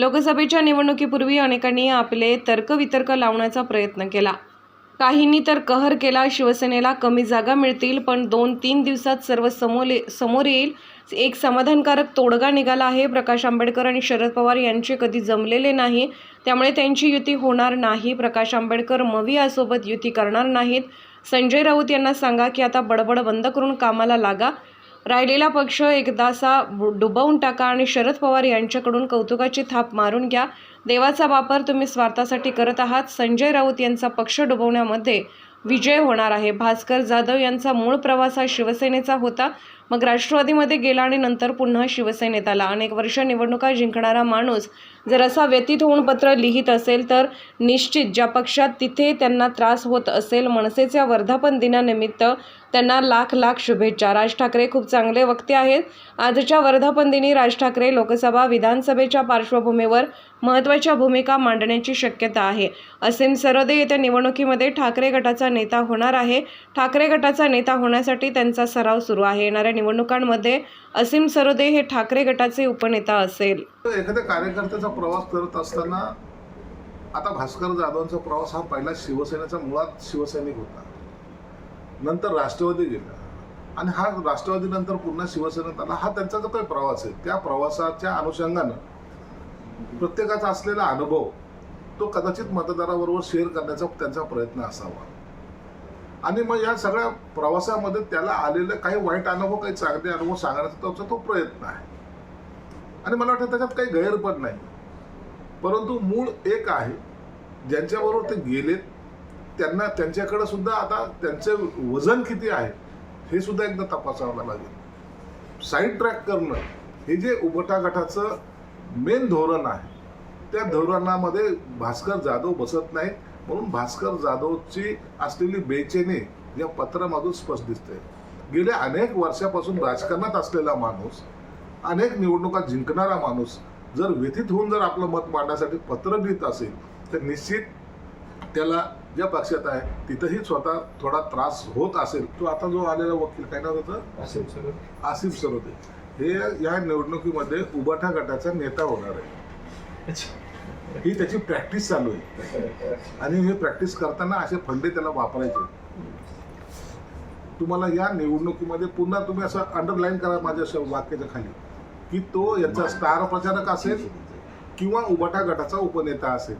लोकसभेच्या निवडणुकीपूर्वी अनेकांनी आपले तर्कवितर्क लावण्याचा प्रयत्न केला. काहींनी तर कहर केला शिवसेनेला कमी जागा मिळतील पण दोन तीन दिवसात सर्व समोर समोर येईल. एक समाधानकारक तोडगा निघाला आहे. प्रकाश आंबेडकर आणि शरद पवार यांचे कधी जमलेले नाही त्यामुळे त्यांची युती होणार नाही. प्रकाश आंबेडकर मवियासोबत युती करणार नाहीत. संजय राऊत यांना सांगा की आता बडबड बंद करून कामाला लागा. राहिलेला पक्ष एकदासा बु- डुबवून टाका आणि शरद पवार यांच्याकडून कौतुकाची थाप मारून घ्या. देवाचा वापर तुम्ही स्वार्थासाठी करत आहात. संजय राऊत यांचा पक्ष डुबवण्यामध्ये विजय होणार आहे. भास्कर जाधव यांचा मूळ प्रवास हा शिवसेनेचा होता. मग राष्ट्रवादीमध्ये गेला आणि नंतर पुन्हा शिवसेनेत आला अनेक वर्ष निवडणुका जिंकणारा माणूस जर असा व्यतीत होऊन पत्र लिहित असेल तर निश्चित ज्या पक्षात तिथे त्यांना त्रास होत असेल मनसेच्या वर्धापन दिनानिमित्त त्यांना लाख लाख शुभेच्छा. राज ठाकरे खूप चांगले वक्ते आहेत. आजच्या वर्धापन दिनी राज ठाकरे लोकसभा विधानसभेच्या पार्श्वभूमीवर महत्त्वाच्या भूमिका मांडण्याची शक्यता आहे. असीम सरोदे येत्या निवडणुकीमध्ये ठाकरे गटाचा नेता होणार आहे. ठाकरे गटाचा नेता होण्यासाठी त्यांचा सराव सुरू आहे. येणाऱ्या निवडणुकांमध्ये असीम सरोदे हे ठाकरे गटाचे उपनेता असेल. तर एखाद्या कार्यकर्त्याचा प्रवास करत असताना आता भास्कर जाधवांचा प्रवास हा पहिला शिवसेनेचा मुळात शिवसैनिक होता. नंतर राष्ट्रवादी गेला. आणि हा राष्ट्रवादीनंतर पुन्हा शिवसेनेत आला. हा त्यांचा जो काही प्रवास आहे त्या प्रवासाच्या अनुषंगानं प्रत्येकाचा असलेला अनुभव तो कदाचित मतदाराबरोबर शेअर करण्याचा त्यांचा प्रयत्न असावा. आणि मग या सगळ्या प्रवासामध्ये त्याला आलेले काही वाईट अनुभव काही चांगले अनुभव सांगण्याचा त्याचा तो प्रयत्न आहे. आणि मला वाटतं त्याच्यात काही गैर पण नाही. परंतु मूळ एक आहे ज्यांच्याबरोबर ते गेलेत त्यांना त्यांच्याकडे सुद्धा आता त्यांचं वजन किती आहे हे सुद्धा एकदा तपासावं लागेल. साईड ट्रॅक करणं हे जे उबटा गटाचं मेन धोरण आहे त्या धोरणामध्ये भास्कर जाधव बसत नाहीत. म्हणून भास्कर जाधवची असलेली बेचैनी या पत्रामधून स्पष्ट दिसते. गेल्या अनेक वर्षापासून राजकारणात असलेला माणूस अनेक निवडणुका जिंकणारा माणूस जर व्यथित होऊन जर आपलं मत मांडण्यासाठी पत्र लिहित असेल तर निश्चित त्याला ज्या पक्षात आहे तिथंही स्वतः थोडा त्रास होत असेल. तो आता जो आलेला वकील काय नाव होतं आसिफ सरोदे. हे या निवडणुकीमध्ये उबाठा गटाचा नेता होणार आहे. ही त्याची प्रॅक्टिस चालू आहे. आणि हे प्रॅक्टिस करताना असे फंडे त्याला वापरायचे. तुम्हाला या निवडणुकीमध्ये पुन्हा तुम्ही असं अंडरलाईन करा माझ्या वाक्याच्या खाली की तो याचा स्टार प्रचारक असेल किंवा उबाटा गटाचा उपनेता असेल.